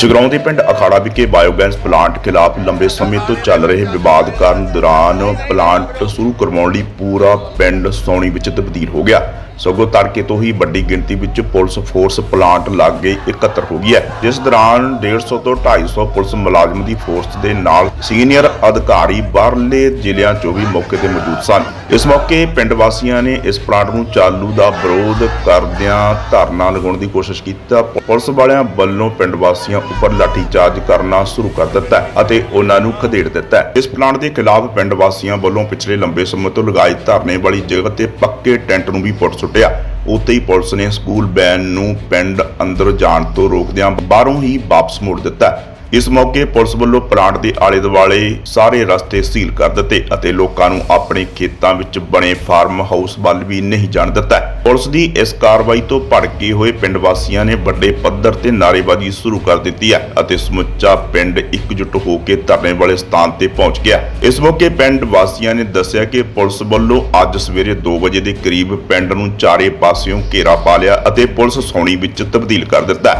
ਜਗਰਾਉਂ ਦੇ ਪਿੰਡ ਅਖਾੜਾ ਵਿਖੇ ਬਾਇਓਗੈਸ ਪਲਾਂਟ ਖਿਲਾਫ ਲੰਬੇ ਸਮੇਂ ਤੋਂ ਚੱਲ ਰਹੇ ਵਿਵਾਦ ਕਾਰਨ ਦੌਰਾਨ ਪਲਾਂਟ ਸ਼ੁਰੂ ਕਰਵਾਉਣ ਲਈ ਪੂਰਾ ਪਿੰਡ ਸੌਣੀ ਵਿੱਚ ਤਬਦੀਲ ਹੋ ਗਿਆ। ਸਗੋਂ ਤੜਕੇ ਤੋਂ ਹੀ ਵੱਡੀ ਗਿਣਤੀ ਵਿੱਚ ਪੁਲਿਸ ਫੋਰਸ ਪਲਾਂਟ ਲਾਗੇ ਇਕੱਤਰ ਹੋ ਗਈ ਹੈ। ਜਿਸ ਦੌਰਾਨ 150 ਤੋਂ 250 ਪੁਲਿਸ ਮੁਲਾਜ਼ਮ ਦੀ ਫੋਰਸ ਦੇ ਨਾਲ ਸੀਨੀਅਰ ਅਧਿਕਾਰੀ ਬਾਹਰਲੇ ਜ਼ਿਲ੍ਹਿਆਂ 'ਚੋਂ ਵੀ ਮੌਕੇ ਤੇ ਮੌਜੂਦ ਸਨ। ਇਸ ਮੌਕੇ ਪਿੰਡ ਵਾਸੀਆਂ ਨੇ ਇਸ ਪਲਾਂਟ ਨੂੰ ਚਾਲੂ ਦਾ ਵਿਰੋਧ ਕਰਦਿਆਂ ਧਰਨਾ ਲਗਾਉਣ ਦੀ ਕੋਸ਼ਿਸ਼ ਕੀਤੀ। ਪੁਲਿਸ ਵਾਲਿਆਂ ਵੱਲੋਂ ਪਿੰਡ ਵਾਸੀਆਂ ਉੱਪਰ ਲਾਠੀਚਾਰਜ ਕਰਨਾ ਸ਼ੁਰੂ ਕਰ ਦਿੱਤਾ ਅਤੇ ਉਹਨਾਂ ਨੂੰ ਖਦੇੜ ਦਿੱਤਾ ਇਸ ਪਲਾਂਟ ਦੇ ਖਿਲਾਫ ਪਿੰਡ ਵਾਸੀਆਂ ਵੱਲੋਂ ਪਿਛਲੇ ਲੰਬੇ ਸਮੇਂ ਤੋਂ ਲਗਾਏ ਧਰਨੇ ਵਾਲੀ ਜਗ੍ਹਾ ਤੇ ਪੱਕੇ ਟੈਂਟ ਨੂੰ ਵੀ ਪੁੱਟ ਸੁੱਟਿਆ। ਉੱਥੇ ਹੀ ਪੁਲਿਸ ਨੇ ਸਕੂਲ ਬੈਨ ਨੂੰ ਪਿੰਡ ਅੰਦਰ ਜਾਣ ਤੋਂ ਰੋਕਦਿਆਂ ਬਾਹਰੋਂ ਹੀ ਵਾਪਸ ਮੋੜ ਦਿੱਤਾ ਇਸ ਮੌਕੇ ਪੁਲਿਸ ਵੱਲੋਂ ਪਲਾਂਟ ਦੇ ਆਲੇ ਦੁਆਲੇ ਸਾਰੇ ਰਸਤੇ ਸੀਲ ਕਰ ਦਿੱਤੇ ਅਤੇ ਲੋਕਾਂ ਨੂੰ ਆਪਣੇ ਖੇਤਾਂ ਵਿੱਚ ਬਣੇ ਫਾਰਮ ਹਾਊਸ ਵੱਲ ਵੀ ਨਹੀਂ ਜਾਣ ਦਿੱਤਾ। ਪੁਲਿਸ ਦੀ ਇਸ ਕਾਰਵਾਈ ਤੋਂ ਭੜਕੇ ਹੋਏ ਪਿੰਡ ਵਾਸੀਆਂ ਨੇ ਵੱਡੇ ਪੱਧਰ ਤੇ ਨਾਅਰੇਬਾਜ਼ੀ ਸ਼ੁਰੂ ਕਰ ਦਿੱਤੀ ਹੈ ਅਤੇ ਸਮੁੱਚਾ ਪਿੰਡ ਇਕਜੁੱਟ ਹੋ ਕੇ ਧਰਨੇ ਵਾਲੇ ਸਥਾਨ ਤੇ ਪਹੁੰਚ ਗਿਆ। ਇਸ ਮੌਕੇ ਪਿੰਡ ਵਾਸੀਆਂ ਨੇ ਦੱਸਿਆ ਕਿ ਪੁਲਿਸ ਵੱਲੋਂ ਅੱਜ ਸਵੇਰੇ 2 ਵਜੇ ਦੇ ਕਰੀਬ ਪਿੰਡ ਨੂੰ ਚਾਰੇ ਪਾਸਿਓਂ ਘੇਰਾ ਪਾ ਲਿਆ ਅਤੇ ਪੁਲਿਸ ਸੌਣੀ ਵਿੱਚ ਤਬਦੀਲ ਕਰ ਦਿੱਤਾ।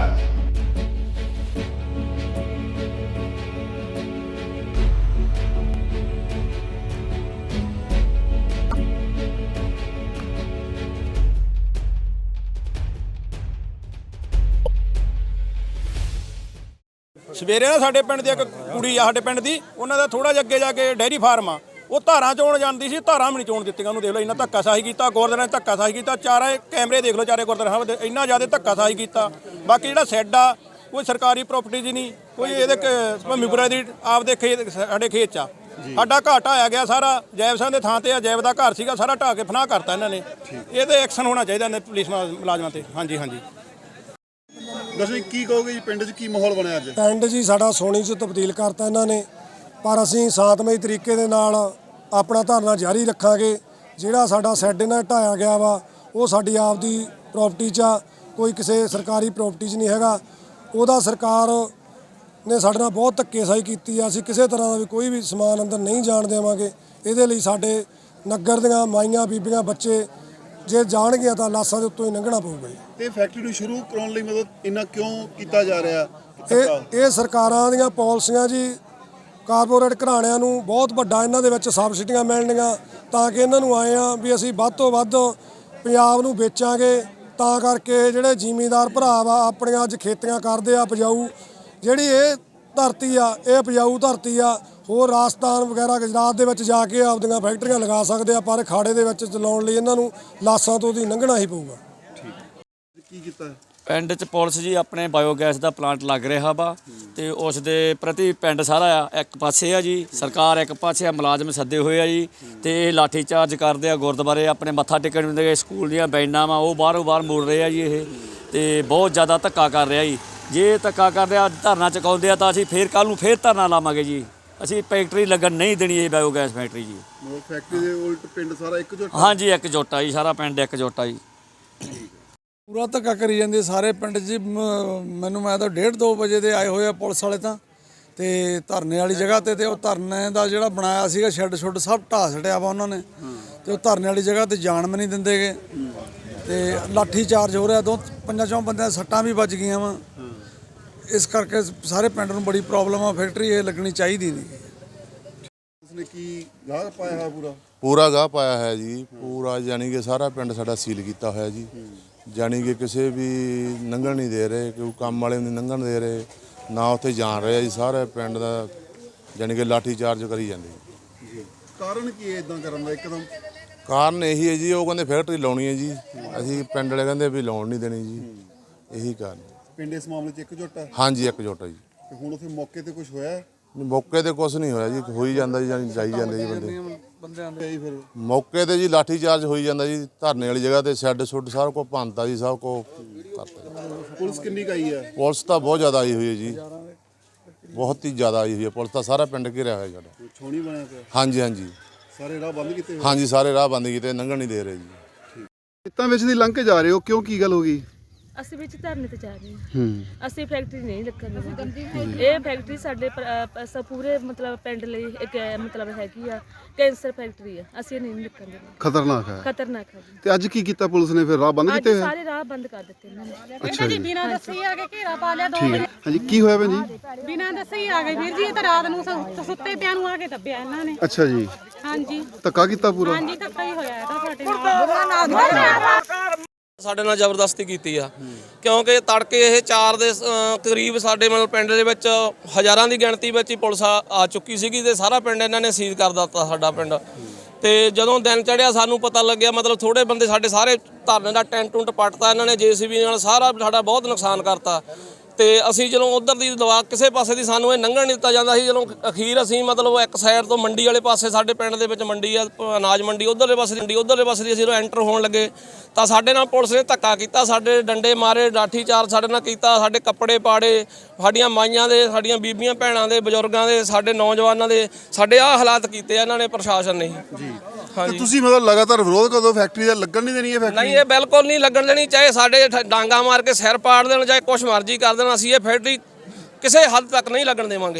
ਸਵੇਰੇ ਨਾ ਸਾਡੇ ਪਿੰਡ ਦੀ ਇੱਕ ਕੁੜੀ ਆ ਸਾਡੇ ਪਿੰਡ ਦੀ ਉਹਨਾਂ ਦਾ ਥੋੜਾ ਜਿਹਾ ਅੱਗੇ ਜਾ ਕੇ ਡੈਰੀ ਫਾਰਮ ਆ। ਉਹ ਧਾਰਾਂ ਚੋਣ ਜਾਂਦੀ ਸੀ ਧਾਰਾਂ ਵੀ ਨਹੀਂ ਚੋਣ ਦਿੱਤੀਆਂ ਉਹਨੂੰ ਦੇਖ ਲਓ ਇੰਨਾ ਧੱਕਾ ਸਾਹੀ ਕੀਤਾ ਗੁਰਦੁਆਰੇ ਨੇ ਧੱਕਾ ਸਾਹੀ ਕੀਤਾ ਚਾਰੇ ਕੈਮਰੇ ਦੇਖ ਲਓ ਚਾਰੇ ਗੁਰਦੁਆਰੇ ਸਾਹਿਬ ਦੇ ਇੰਨਾ ਜ਼ਿਆਦਾ ਧੱਕਾ ਸਾਹੀ ਕੀਤਾ। ਬਾਕੀ ਜਿਹੜਾ ਸੈੱਡ ਆ ਕੋਈ ਸਰਕਾਰੀ ਪ੍ਰਾਪਰਟੀ ਦੀ ਨਹੀਂ ਕੋਈ ਇਹਦੇ ਭੂਮੀਪੁਰਾ ਦੀ ਆਪਦੇ ਖੇਤ ਸਾਡੇ ਖੇਤ ਚ ਆ। ਸਾਡਾ ਘਰ ਢਾਇਆ ਗਿਆ ਸਾਰਾ ਜੈਬ ਸਿੰਘ ਦੇ ਥਾਂ ਤੇ ਆ ਜੈਬ ਦਾ ਘਰ ਸੀਗਾ ਸਾਰਾ ਢਾਹ ਕੇ ਫਨਾਹ ਕਰਤਾ ਇਹਨਾਂ ਨੇ। ਇਹਦੇ ਐਕਸ਼ਨ ਹੋਣਾ ਚਾਹੀਦਾ ਨੇ ਪੁਲਿਸ ਮੁਲਾਜ਼ਮਾਂ ਤੇ। ਹਾਂਜੀ ਹਾਂਜੀ। ਦਰਸ਼ਨ ਕੀ ਕਹੋਗੇ ਜੀ, ਪਿੰਡ 'ਚ ਕੀ ਮਾਹੌਲ ਬਣਿਆ ਅੱਜ? ਪਿੰਡ ਜੀ ਸਾਡਾ ਸੋਨੀ 'ਚ ਤਬਦੀਲ ਕਰਤਾ ਇਹਨਾਂ ਨੇ, ਪਰ ਅਸੀਂ ਸ਼ਾਂਤਮਈ ਤਰੀਕੇ ਦੇ ਨਾਲ ਆਪਣਾ ਧਰਨਾ ਜਾਰੀ ਰੱਖਾਂਗੇ। ਜਿਹੜਾ ਸਾਡਾ ਸੈੱਡ ਇਹਨਾਂ ਢਾਇਆ ਗਿਆ ਵਾ, ਉਹ ਸਾਡੀ ਆਪਦੀ ਪ੍ਰਾਪਰਟੀ 'ਚ ਆ, ਕੋਈ ਕਿਸੇ ਸਰਕਾਰੀ ਪ੍ਰਾਪਰਟੀ 'ਚ ਨਹੀਂ ਹੈਗਾ। ਉਹਦਾ ਸਰਕਾਰ ਨੇ ਸਾਡੇ ਨਾਲ ਬਹੁਤ ਧੱਕੇਸ਼ਾਹੀ ਕੀਤੀ ਆ, ਅਸੀਂ ਕਿਸੇ ਤਰ੍ਹਾਂ ਦਾ ਵੀ ਕੋਈ ਵੀ ਸਮਾਨ ਅੰਦਰ ਨਹੀਂ ਜਾਣ ਦੇਵਾਂਗੇ। ਇਹਦੇ ਲਈ ਸਾਡੇ ਨਗਰ ਦੀਆਂ ਮਾਈਆਂ, ਬੀਬੀਆਂ, ਬੱਚੇ ਜੇ ਜਾਣਗੀਆਂ ਤਾਂ ਲਾਸਾਂ ਦੇ ਉੱਤੋਂ ਹੀ ਲੰਘਣਾ ਪਊਗਾ ਜੀ। ਤੇ ਫੈਕਟਰੀ ਨੂੰ ਸ਼ੁਰੂ ਕਰਾਉਣ ਲਈ ਮਤਲਬ ਇੰਨਾ ਕਿਉਂ ਕੀਤਾ ਜਾ ਰਿਹਾ? ਇਹ ਇਹ ਸਰਕਾਰਾਂ ਦੀਆਂ ਪਾਲਿਸੀਆਂ ਜੀ ਕਾਰਪੋਰੇਟ ਘਰਾਣਿਆਂ ਨੂੰ ਬਹੁਤ ਵੱਡਾ ਇਹਨਾਂ ਦੇ ਵਿੱਚ ਸਬਸਿਡੀਆਂ ਮਿਲਣਗੀਆਂ ਤਾਂ ਕਿ ਇਹਨਾਂ ਨੂੰ ਆਏ ਆ ਵੀ ਅਸੀਂ ਵੱਧ ਤੋਂ ਵੱਧ ਪੰਜਾਬ ਨੂੰ ਵੇਚਾਂਗੇ ਤਾਂ ਕਰਕੇ ਜਿਹੜੇ ਜ਼ਿਮੀਂਦਾਰ ਭਰਾ ਵਾ ਆਪਣੀਆਂ ਅੱਜ ਖੇਤੀਆਂ ਕਰਦੇ ਆ ਉਪਜਾਊ ਜਿਹੜੀ ਇਹ ਧਰਤੀ ਆ ਇਹ ਉਪਜਾਊ ਧਰਤੀ ਆ ਹੋਰ ਰਾਜਸਥਾਨ ਵਗੈਰਾ ਗੁਜਰਾਤ ਦੇ ਵਿੱਚ ਜਾ ਕੇ ਆਪਦੀਆਂ ਫੈਕਟਰੀਆਂ ਲਗਾ ਸਕਦੇ ਆ ਪਰ ਖਾੜੇ ਦੇ ਵਿੱਚ ਚਲਾਉਣ ਲਈ ਇਹਨਾਂ ਨੂੰ ਲਾਸਾਂ ਤੋਂ ਦੀ ਲੰਘਣਾ ਹੀ ਪਊਗਾ। ਕੀ ਕੀਤਾ? ਪਿੰਡ 'ਚ ਪੁਲਿਸ ਜੀ ਆਪਣੇ ਬਾਇਓਗੈਸ ਦਾ ਪਲਾਂਟ ਲੱਗ ਰਿਹਾ ਵਾ ਤੇ ਉਸ ਦੇ ਪ੍ਰਤੀ ਪਿੰਡ ਸਾਰਾ ਆ ਇੱਕ ਪਾਸੇ ਆ ਜੀ ਸਰਕਾਰ ਇੱਕ ਪਾਸੇ ਆ ਮੁਲਾਜ਼ਮ ਸੱਦੇ ਹੋਏ ਆ ਜੀ ਤੇ ਇਹ ਲਾਠੀ ਚਾਰਜ ਕਰਦੇ ਆ ਗੁਰਦੁਆਰੇ ਆਪਣੇ ਮੱਥਾ ਟੇਕਣ ਨੂੰ ਦੇ ਸਕੂਲ ਦੀਆਂ ਬੈਨਾਂ ਵਾ ਉਹ ਬਾਹਰੋਂ ਬਾਹਰ ਮੋੜ ਰਹੇ ਆ ਜੀ ਇਹ ਤੇ ਬਹੁਤ ਜ਼ਿਆਦਾ ਧੱਕਾ ਕਰ ਰਿਹਾ ਜੀ। ਜੇ ਧੱਕਾ ਕਰਦੇ ਆ ਧਰਨਾ ਚੁਕਾਉਂਦੇ ਆ ਤਾਂ ਅਸੀਂ ਫੇਰ ਕੱਲ ਨੂੰ ਫੇਰ ਧਰਨਾ ਲਾਵਾਂਗੇ ਜੀ। ਅਸੀਂ ਫੈਕਟਰੀ ਲੱਗਣ ਨਹੀਂ ਦੇਣੀ ਇਹ ਬਾਇਓਗੈਸ ਫੈਕਟਰੀ ਜੀ। ਮਤਲਬ ਫੈਕਟਰੀ ਦੇ ਉਲਟ ਪਿੰਡ ਸਾਰਾ ਇੱਕਜੁੱਟ ਹਾਂਜੀ ਇੱਕ ਜੋਟਾ ਜੀ ਸਾਰਾ ਪਿੰਡ ਇੱਕ ਜੋਟਾ ਜੀ। ਪੂਰਾ ਧੱਕਾ ਕਰੀ ਜਾਂਦੇ ਸਾਰੇ ਪਿੰਡ 'ਚ ਮ- ਮੈਨੂੰ ਮੈਂ ਤਾਂ 1:30 2 ਵਜੇ ਦੇ ਆਏ ਹੋਏ ਆ ਪੁਲਿਸ ਵਾਲੇ ਤਾਂ। ਤੇ ਧਰਨੇ ਵਾਲੀ ਜਗ੍ਹਾ ਤੇ ਤੇ ਉਹ ਧਰਨੇ ਦਾ ਜਿਹੜਾ ਬਣਾਇਆ ਸੀਗਾ ਸ਼ੈੱਡ ਸ਼ੁੱਡ ਸਭ ਢਾਹ ਛੜਿਆ ਵਾ ਉਹਨਾਂ ਨੇ। ਤੇ ਉਹ ਧਰਨੇ ਵਾਲੀ ਜਗ੍ਹਾ ਤੇ ਜਾਣ ਵੀ ਨਹੀਂ ਦਿੰਦੇਗੇ ਤੇ ਲਾਠੀ ਚਾਰਜ ਹੋ ਰਿਹਾ ਦੋ ਪੰਜਾਂ ਚੋਂ ਬੰਦਿਆਂ ਦੀਆਂ ਸੱਟਾਂ ਵੀ ਵੱਜ ਗਈਆਂ ਵਾ। ਇਸ ਕਰਕੇ ਸਾਰੇ ਪਿੰਡ ਨੂੰ ਬੜੀ ਪ੍ਰੋਬਲਮ ਆ ਫੈਕਟਰੀ ਇਹ ਲੱਗਣੀ ਚਾਹੀਦੀ ਨਹੀਂ। ਉਸਨੇ ਕੀ ਗਾਹ ਪਾਇਆ ਹੋਇਆ ਪੂਰਾ? ਪੂਰਾ ਗਾਹ ਪਾਇਆ ਹੈ ਜੀ ਪੂਰਾ ਯਾਨੀ ਕਿ ਸਾਰਾ ਪਿੰਡ ਸਾਡਾ ਸੀਲ ਕੀਤਾ ਹੋਇਆ ਜੀ। ਯਾਨੀ ਕਿ ਕਿਸੇ ਵੀ ਲੰਘਣ ਨਹੀਂ ਦੇ ਰਹੇ ਕੋਈ ਕੰਮ ਵਾਲੇ ਨੂੰ ਨਹੀਂ ਲੰਘਣ ਦੇ ਰਹੇ ਨਾ ਉੱਥੇ ਜਾਣ ਰਹੇ ਜੀ ਸਾਰੇ ਪਿੰਡ ਦਾ ਯਾਨੀ ਕਿ ਲਾਠੀ ਚਾਰਜ ਕਰੀ ਜਾਂਦੇ ਜੀ। ਕਾਰਨ ਕੀ ਹੈ ਇਦਾਂ ਕਰਨ ਦਾ ਇੱਕਦਮ? ਕਾਰਨ ਇਹੀ ਹੈ ਜੀ ਉਹ ਕਹਿੰਦੇ ਫੈਕਟਰੀ ਲਾਉਣੀ ਹੈ ਜੀ ਅਸੀਂ ਪਿੰਡ ਵਾਲੇ ਕਹਿੰਦੇ ਵੀ ਲਾਉਣ ਨਹੀਂ ਦੇਣੀ ਜੀ ਇਹੀ ਕਾਰਨ ਪਿੰਡ ਇਸ ਮਾਮਲੇ 'ਚ ਇੱਕਜੁੱਟ ਹੈ ਹਾਂਜੀ ਇੱਕ ਜੋਟਾ ਜੀ। ਤੇ ਹੁਣ ਉੱਥੇ ਮੌਕੇ ਤੇ ਕੁਝ ਹੋਇਆ ਹੈ? ਮੌਕੇ ਤੇ ਕੁਝ ਨਹੀਂ ਹੋਇਆ ਜੀ। ਹੋਈ ਜਾਂਦਾ ਜੀ ਜਾਣੀ ਜਾਈ ਜਾਂਦੇ ਜੀ ਬੰਦੇ। ਬੰਦਿਆਂ ਤੇ ਫਿਰ ਮੌਕੇ ਤੇ ਜੀ ਲਾਠੀ ਚਾਰਜ ਹੋਈ ਜਾਂਦਾ ਜੀ ਧਰਨੇ ਵਾਲੀ ਜਗ੍ਹਾ ਤੇ ਸ਼ੈੱਡ ਸ਼ੁੱਡ ਸਾਰਾ ਕੁਝ ਭੰਨਤਾ ਜੀ ਸਭ ਕੁਝ ਕਰਤਾ ਜੀ। ਪੁਲਿਸ ਕਿੰਨੀ ਕਾਈ ਹੈ? ਪੁਲਿਸ ਤਾਂ ਬਹੁਤ ਜ਼ਿਆਦਾ ਆਈ ਹੋਈ ਹੈ ਜੀ। ਬਹੁਤ ਹੀ ਜ਼ਿਆਦਾ ਆਈ ਹੋਈ ਹੈ। ਪੁਲਿਸ ਤਾਂ ਸਾਰਾ ਪਿੰਡ ਘਿਰਿਆ ਹੋਇਆ ਸਾਡਾ। ਛੋਣੀ ਬਣਿਆ ਪਿਆ? ਹਾਂਜੀ ਹਾਂਜੀ। ਸਾਰੇ ਰਾਹ ਬੰਦ ਕੀਤੇ ਹੋਏ? ਹਾਂਜੀ ਸਾਰੇ ਰਾਹ ਬੰਦ ਕੀਤੇ ਲੰਘਣ ਨਹੀਂ ਦੇ ਰਹੇ ਜੀ। ਖੇਤਾਂ ਵਿੱਚ ਦੀ ਲੰਘ ਕੇ ਜਾ ਰਹੇ ਹੋ ਕਿਉਂ ਕੀ ਗੱਲ ਹੋ ਗਈ? ਅਸੀਂ ਵਿੱਚ ਧਰਨੇ ਤੇ ਜਾ ਰਹੇ ਹਾਂ। ਹੂੰ। ਅਸੀਂ ਫੈਕਟਰੀ ਨਹੀਂ ਲੱਗਣ ਦੇਵਾਂਗੇ ਇਹ ਫੈਕਟਰੀ ਸਾਡੇ ਪ- ਅ, ਪ- ਸ- ਪੂਰੇ ਮਤਲਬ ਪਿੰਡ ਲਈ ਇੱਕ ਅ, ਮਤਲਬ ਹੈਗੀ ਆ ਕੈਂਸਰ ਫੈਕਟਰੀ ਆ। ਅਸੀਂ ਇਹ ਨਹੀਂ ਲੱਗਣ ਦੇਵਾਂਗੇ ਖਤਰਨਾਕ ਹੈ। ਖਤਰਨਾਕ ਹੈ ਜੀ। ਤੇ ਅੱਜ ਕੀ ਕੀਤਾ ਪੁਲਿਸ ਨੇ? ਫਿਰ ਰਾਹ ਬੰਦ ਅੱਜ ਕੀਤੇ ਹੋਏ? ਸਾਰੇ ਰਾਹ ਬੰਦ ਕਰ ਦਿੱਤੇ ਇਹਨਾਂ ਨੇ। ਅੱਛਾ ਜੀ। ਬਿਨਾਂ ਦੱਸੇ ਆ ਕੇ ਘੇਰਾ ਪਾ ਲਿਆ ਦੋ ਠੀਕ ਹੈ। ਹਾਂਜੀ ਕੀ ਹੋਇਆ ਭੈਣ ਜੀ? ਬਿਨਾਂ ਦੱਸੇ ਹੀ ਆ ਗਏ ਵੀਰ ਜੀ ਇਹ ਤਾਂ ਰਾਤ ਨੂੰ ਸੁ- ਸੁੱਤੇ ਪਿਆਂ ਨੂੰ ਆ ਕੇ ਦੱਬਿਆ ਇਹਨਾਂ ਨੇ। ਅੱਛਾ ਜੀ। ਹਾਂਜੀ। ਧੱਕਾ ਕੀਤਾ ਪੂਰਾ? ਹਾਂਜੀ ਧੱਕਾ ਹੀ ਹੋਇਆ ਇਹ ਤਾਂ ਸਾਡੇ ਨਾਲ ਸਾਡੇ ਨਾਲ ਜ਼ਬਰਦਸਤੀ ਕੀਤੀ ਆ। ਕਿਉਂਕਿ ਤੜਕੇ ਇਹ 4 ਦੇ ਅ, ਕਰੀਬ ਸਾਡੇ ਮਤਲਬ ਪਿੰਡ ਦੇ ਵਿੱਚ ਹਜ਼ਾਰਾਂ ਦੀ ਗਿਣਤੀ ਵਿੱਚ ਹੀ ਪੁਲਿਸ ਆ ਆ ਚੁੱਕੀ ਸੀਗੀ ਤੇ ਸਾਰਾ ਪਿੰਡ ਇਹਨਾਂ ਨੇ ਸੀਲ ਕਰ ਦਿੱਤਾ ਸਾਡਾ ਪਿੰਡ। ਤੇ ਜਦੋਂ ਦਿਨ ਚੜਿਆ ਸਾਨੂੰ ਪਤਾ ਲੱਗਿਆ ਮਤਲਬ ਥੋੜੇ ਬੰਦੇ ਸਾਡੇ ਸਾਰੇ ਧਰਨੇ ਦਾ ਟੈਂਟ ਟੁੰਟ ਪੱਟਤਾ ਇਹਨਾਂ ਨੇ ਜੀਸੀਬੀ ਨਾਲ ਸਾਰਾ ਸਾਡਾ ਬਹੁਤ ਨੁਕਸਾਨ ਕਰਤਾ। ਤੇ ਅਸੀਂ ਜਦੋਂ ਉਧਰ ਦੀ ਦਵਾ ਕਿਸੇ ਪਾਸੇ ਦੀ ਸਾਨੂੰ ਇਹ ਲੰਘਣ ਨਹੀਂ ਦਿੱਤਾ ਜਾਂਦਾ ਸੀ, ਜਦੋਂ ਅਖੀਰ ਅਸੀਂ ਮਤਲਬ ਇੱਕ ਸਾਈਡ ਤੋਂ ਮੰਡੀ ਵਾਲੇ ਪਾਸੇ, ਸਾਡੇ ਪਿੰਡ ਦੇ ਵਿੱਚ ਮੰਡੀ ਆ ਅਨਾਜ ਮੰਡੀ, ਉਧਰਲੇ ਪਾਸੇ ਦੀ ਮੰਡੀ, ਉਧਰਲੇ ਪਾਸੇ ਦੀ ਅਸੀਂ ਜਦੋਂ ਐਂਟਰ ਹੋਣ ਲੱਗੇ, ਤਾਂ ਸਾਡੇ ਨਾਲ ਪੁਲਿਸ ਨੇ ਧੱਕਾ ਕੀਤਾ, ਸਾਡੇ ਡੰਡੇ ਮਾਰੇ ਲਾਠੀ ਚਾਰਜ ਸਾਡੇ ਨਾਲ ਕੀਤਾ, ਸਾਡੇ ਕੱਪੜੇ ਪਾੜੇ, ਸਾਡੀਆਂ ਮਾਈਆਂ ਦੇ, ਸਾਡੀਆਂ ਬੀਬੀਆਂ, ਭੈਣਾਂ ਦੇ, ਬਜ਼ੁਰਗਾਂ ਦੇ, ਸਾਡੇ ਨੌਜਵਾਨਾਂ ਦੇ, ਸਾਡੇ ਆਹ ਹਾਲਾਤ ਕੀਤੇ ਆ ਇਹਨਾਂ ਨੇ ਪ੍ਰਸ਼ਾਸਨ ਨੇ। ਜੀ। ਤੇ ਤੁਸੀਂ ਮਤਲਬ ਲਗਾਤਾਰ ਵਿਰੋਧ ਕਦੋਂ ਫੈਕਟਰੀ ਦਾ ਲੱਗਣ ਨਹੀਂ ਦੇਣੀ ਇਹ ਫੈਕਟਰੀ ਨਹੀਂ ਇਹ ਬਿਲਕੁਲ ਨਹੀਂ ਲੱਗਣ ਦੇਣੀ ਚਾਹੇ ਸਾਡੇ ਠ- ਡਾਂਗਾ ਮਾਰ ਕੇ ਸਿਰ ਪਾੜ ਦੇਣ ਚਾਹੇ ਕੁਛ ਮਰਜ਼ੀ ਕਰ ਦੇਣ ਅਸੀਂ ਇਹ ਫੈਕਟਰੀ ਕਿਸੇ ਹੱਦ ਤੱਕ ਨਹੀਂ ਲੱਗਣ ਦੇਵਾਂਗੇ।